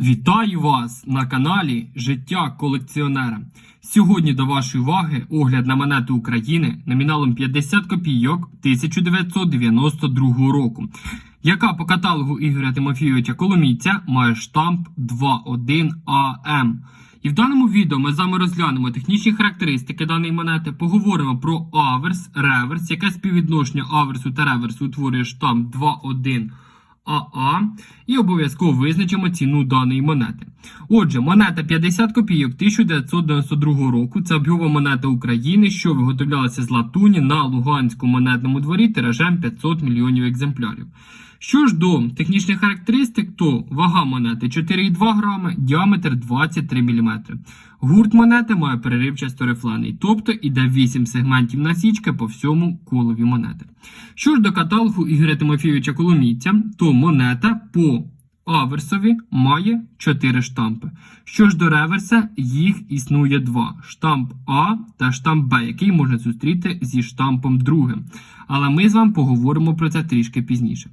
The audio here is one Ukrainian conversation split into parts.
Вітаю вас на каналі Життя колекціонера. Сьогодні до вашої уваги огляд на монету України номіналом 50 копійок 1992 року, яка по каталогу Ігоря Тимофійовича Коломійця має штамп 21 АМ. І в даному відео ми з вами розглянемо технічні характеристики даної монети, поговоримо про аверс, реверс, яке співвідношення аверсу та реверсу утворює штамп 21 АА і обов'язково визначимо ціну даної монети. Отже, монета 50 копійок 1992 року. Це об'ємова монета України, що виготовлялася з латуні на Луганському монетному дворі тиражем 500 мільйонів екземплярів. Що ж до технічних характеристик, то вага монети 4,2 грами, діаметр 23 мм. Гурт монети має переривчасто рифлений, тобто іде 8 сегментів насічки по всьому колові монети. Що ж до каталогу Ігоря Тимофійовича Коломійця, то монета по аверсові має 4 штампи. Що ж до реверса, їх існує два: штамп А та штамп Б, який можна зустріти зі штампом другим. Але ми з вами поговоримо про це трішки пізніше.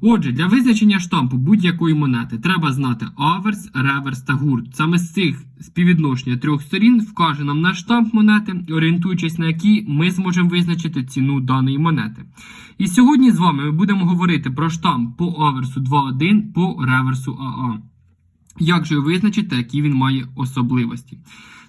Отже, для визначення штампу будь-якої монети треба знати аверс, реверс та гурт. Саме з цих співвідношення трьох сторін вкаже нам наш штамп монети, орієнтуючись на які ми зможемо визначити ціну даної монети. І сьогодні з вами ми будемо говорити про штамп по аверсу 2.1 по реверсу АА. Як же визначити, які він має особливості?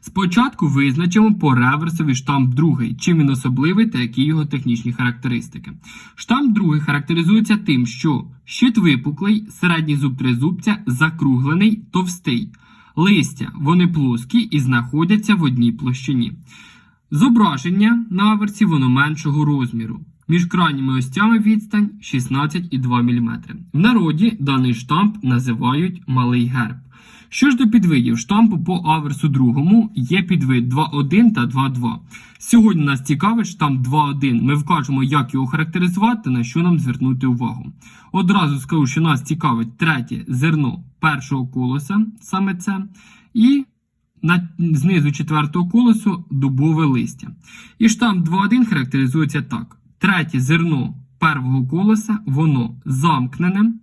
Спочатку визначимо по реверсові штамп другий, чим він особливий та які його технічні характеристики. Штамп другий характеризується тим, що щит випуклий, середній зуб тризубця закруглений, товстий. Листя вони плоскі і знаходяться в одній площині. Зображення на аверсі воно меншого розміру. Між крайніми остями відстань 16,2 мм. В народі даний штамп називають малий герб. Що ж до підвидів штампу по аверсу другому є підвид 2.1 та 2.2. Сьогодні нас цікавить штамп 2.1. Ми вкажемо, як його характеризувати, на що нам звернути увагу. Одразу скажу, що нас цікавить третє зерно першого колоса, саме це, і на знизу четвертого колосу дубове листя. І штамп 2.1 характеризується так: третє зерно первого колеса воно замкнене,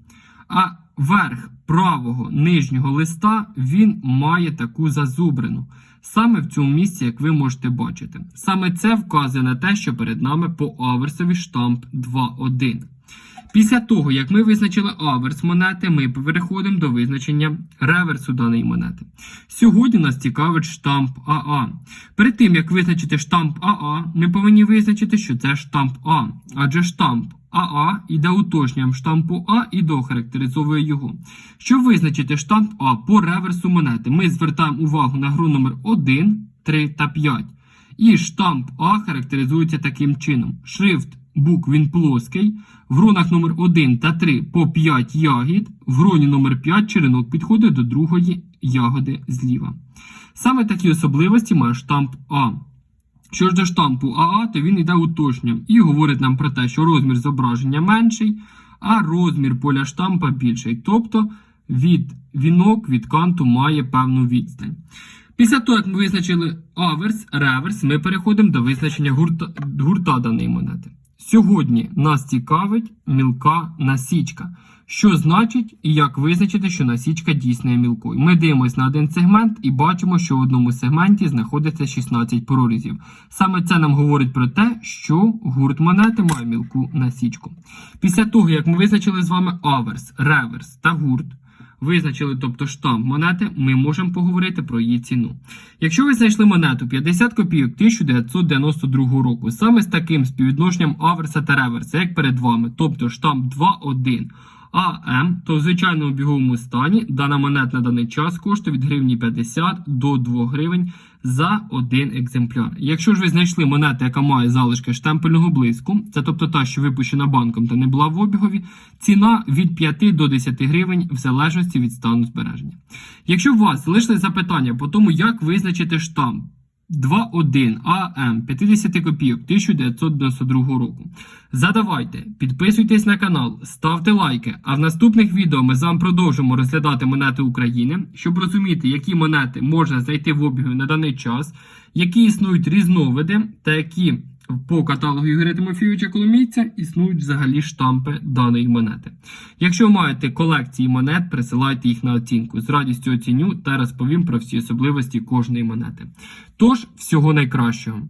а верх правого нижнього листа він має таку зазубрину. Саме в цьому місці, як ви можете бачити. Саме це вказує на те, що перед нами по аверсові штамп 2.1. Після того, як ми визначили аверс монети, ми переходимо до визначення реверсу даної монети. Сьогодні нас цікавить штамп АА. Перед тим, як визначити штамп АА, ми повинні визначити, що це штамп А. Адже штамп АА іде уточненням штампу А і дохарактеризовує його. Щоб визначити штамп А по реверсу монети, ми звертаємо увагу на гру номер 1, 3 та 5. І штамп А характеризується таким чином: шрифт букв він плоский, в гронах номер 1 та 3 по 5 ягід, в гроні номер 5 черенок підходить до другої ягоди зліва. Саме такі особливості має штамп А. Що ж до штампу АА, то він йде уточненням і говорить нам про те, що розмір зображення менший, а розмір поля штампа більший. Тобто від вінок від канту має певну відстань. Після того, як ми визначили аверс, реверс, ми переходимо до визначення гурта, гурта даної монети. Сьогодні нас цікавить мілка насічка. Що значить і як визначити, що насічка дійсно є мілкою? Ми дивимося на один сегмент і бачимо, що в одному сегменті знаходиться 16 прорізів. Саме це нам говорить про те, що гурт монети має мілку насічку. Після того, як ми визначили з вами аверс, реверс та гурт, визначили, тобто штамп монети, ми можемо поговорити про її ціну. Якщо ви знайшли монету 50 копійок 1992 року, саме з таким співвідношенням аверса та реверса, як перед вами, тобто штамп 2.1 АМ, то в звичайному біговому стані дана монета на даний час коштує від гривні 50 до 2 гривень за один екземпляр. Якщо ж ви знайшли монету, яка має залишки штемпельного блиску, це тобто та, що випущена банком та не була в обігові, ціна від 5 до 10 гривень в залежності від стану збереження. Якщо у вас залишили запитання по тому, як визначити штамп 2.1 АМ 50 копійок 1992 року. Задавайте, підписуйтесь на канал, ставте лайки. А в наступних відео ми з вами продовжимо розглядати монети України, щоб розуміти, які монети можна знайти в обігу на даний час, які існують різновиди та які по каталогу Ігоря Тимофійовича Коломійця існують взагалі штампи даної монети. Якщо маєте колекції монет, присилайте їх на оцінку. З радістю оціню та розповім про всі особливості кожної монети. Тож, всього найкращого.